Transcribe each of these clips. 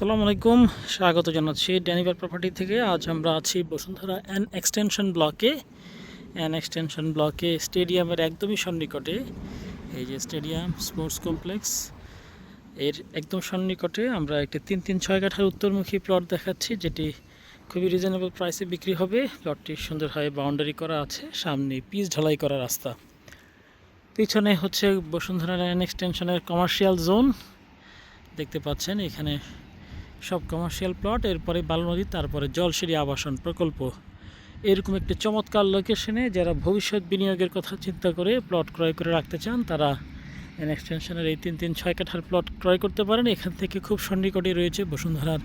আসসালামু আলাইকুম। স্বাগত জানাচ্ছি ড্যানিভার প্রপার্টি থেকে। আজ আমরা আছি বসুন্ধরা অ্যান এক্সটেনশন ব্লকে অ্যান এক্সটেনশন ব্লকে স্টেডিয়ামের একদমই সন্নিকটে। এই যে স্টেডিয়াম, স্পোর্টস কমপ্লেক্স, এর একদম সন্নিকটে আমরা একটি তিন তিন ছয় কাঠার উত্তরমুখী প্লট দেখাচ্ছি, যেটি খুবই রিজনেবল প্রাইসে বিক্রি হবে। প্লটটি সুন্দরভাবে বাউন্ডারি করা আছে, সামনে পিচ ঢালাই করা রাস্তা। পিছনে হচ্ছে বসুন্ধরা অ্যান এক্সটেনশনের কমার্শিয়াল জোন দেখতে পাচ্ছেন এখানে সব কমার্শিয়াল প্লট এরপরে বালু নদী, তারপরে জলসিঁড়ি আবাসন প্রকল্প। এরকম একটি চমৎকার লোকেশনে যারা ভবিষ্যৎ বিনিয়োগের কথা চিন্তা করে প্লট ক্রয় করে রাখতে চান, তারা এন এক্সটেনশনের এই তিন তিন ছয় কাঠার প্লট ক্রয় করতে পারেন। এখান থেকে খুব সন্নিকটে রয়েছে বসুন্ধরার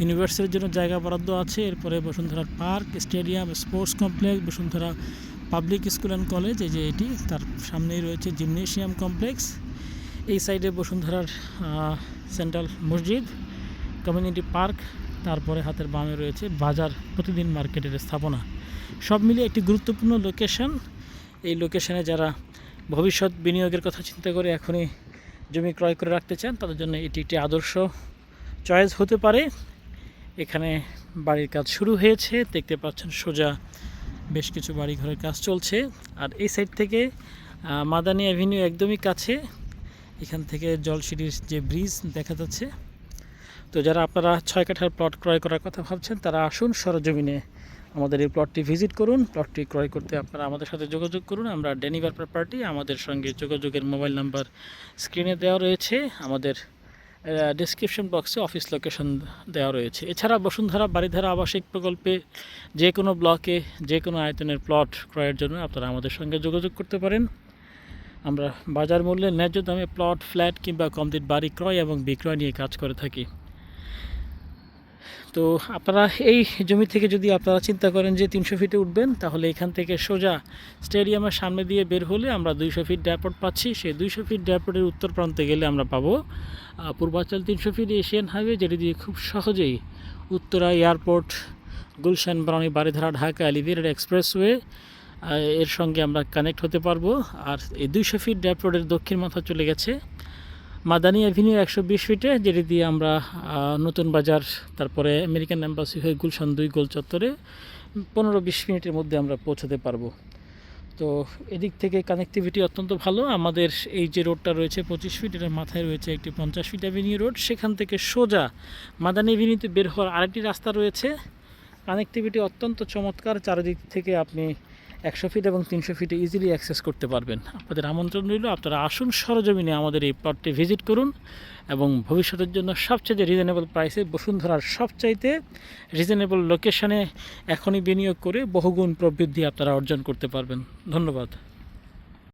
ইউনিভার্সিটির জন্য জায়গা বরাদ্দ আছে। এরপরে বসুন্ধরার park stadium sports complex Bashundhara public school and college এই যে এটি, তার সামনেই রয়েছে জিমনেশিয়াম কমপ্লেক্স এই সাইডে বসুন্ধরার সেন্ট্রাল মসজিদ। কমিউনিটি পার্ক তারপরে হাতের বামে রয়েছে বাজার প্রতিদিন মার্কেটের স্থাপনা। সব মিলিয়ে একটি গুরুত্বপূর্ণ লোকেশন এই লোকেশনে যারা ভবিষ্যৎ বিনিয়োগের কথা চিন্তা করে এখনই জমি ক্রয় করে রাখতে চান, তাদের জন্য এটি একটি আদর্শ চয়েস হতে পারে। এখানে বাড়ির কাজ শুরু হয়েছে, দেখতে পাচ্ছেন সোজা বেশ কিছু বাড়ি ঘরের কাজ চলছে। আর এই সাইড থেকে মাদানি অ্যাভিনিউ একদমই কাছে। এখান থেকে জলসিঁড়ির যে ব্রিজ দেখা যাচ্ছে। তো যারা আপনারা ছয় কাঠার প্লট ক্রয় করার কথা ভাবছেন, তারা আসুন সরজমিনে আমাদের এই প্লটটি ভিজিট করুন। প্লটটি ক্রয় করতে আপনারা আমাদের সাথে যোগাযোগ করুন। আমরা ডেনিভার প্রপার্টি আমাদের সঙ্গে যোগাযোগের মোবাইল নাম্বার স্ক্রিনে দেওয়া রয়েছে। আমাদের ডিসক্রিপশন বক্সে অফিস লোকেশন দেওয়া রয়েছে। এছাড়া বসুন্ধরা বাড়িধারা আবাসিক প্রকল্পে যে কোনো ব্লকে যে কোনো আয়তনের প্লট ক্রয়ের জন্য আপনারা আমাদের সঙ্গে যোগাযোগ করতে পারেন। আমরা বাজার মূল্যে ন্যায্য দামে প্লট ফ্ল্যাট কিংবা কমপ্লিট বাড়ি ক্রয় এবং বিক্রয় নিয়ে কাজ করে থাকি। তো আপনারা এই জমি থেকে যদি আপনারা চিন্তা করেন যে তিনশো ফিটে উঠবেন, তাহলে এখান থেকে সোজা স্টেডিয়ামের সামনে দিয়ে বের হলে আমরা দুইশো ফিট ড্যাপোর্ট পাচ্ছি। সেই দুইশো ফিট ড্যাপোর্টের উত্তর প্রান্তে গেলে আমরা পাবো পূর্বাঞ্চল তিনশো ফিট এশিয়ান হাইওয়ে, যেটি দিয়ে খুব সহজেই উত্তরা এয়ারপোর্ট, গুলশান বারানি বারিধারা, ঢাকা এলিভেটেড এক্সপ্রেসওয়ে এর সঙ্গে আমরা কানেক্ট হতে পারব। আর এই দুইশো ফিট ড্যাপ দক্ষিণ মাথা চলে গেছে মাদানী অ্যাভিনিউ একশো বিশ ফিটে, যেটি দিয়ে আমরা নতুন বাজার, তারপরে আমেরিকান অ্যাম্বাসি হয়ে গুলশান দুই গোল চত্বরে পনেরো বিশ মিনিটের মধ্যে আমরা পৌঁছাতে পারব। তো এদিক থেকে কানেক্টিভিটি অত্যন্ত ভালো। আমাদের এই যে রোডটা রয়েছে পঁচিশ ফিট, এটার মাথায় রয়েছে একটি পঞ্চাশ ফিট অ্যাভিনিউ রোড। সেখান থেকে সোজা মাদানি অ্যাভিনিউতে বের হওয়ার আরেকটি রাস্তা রয়েছে। কানেক্টিভিটি অত্যন্ত চমৎকার। চারিদিক থেকে আপনি একশো ফিট এবং তিনশো ফিটে ইজিলি অ্যাক্সেস করতে পারবেন। আপনাদের আমন্ত্রণ রইল, আপনারা আসুন সরজমিনে আমাদের এই প্লটটি ভিজিট করুন এবং ভবিষ্যতের জন্য সবচেয়ে রিজনেবল প্রাইসে বসুন্ধরার সবচাইতে রিজনেবল লোকেশনে এখনই বিনিয়োগ করে বহুগুণ প্রবৃদ্ধি আপনারা অর্জন করতে পারবেন। ধন্যবাদ।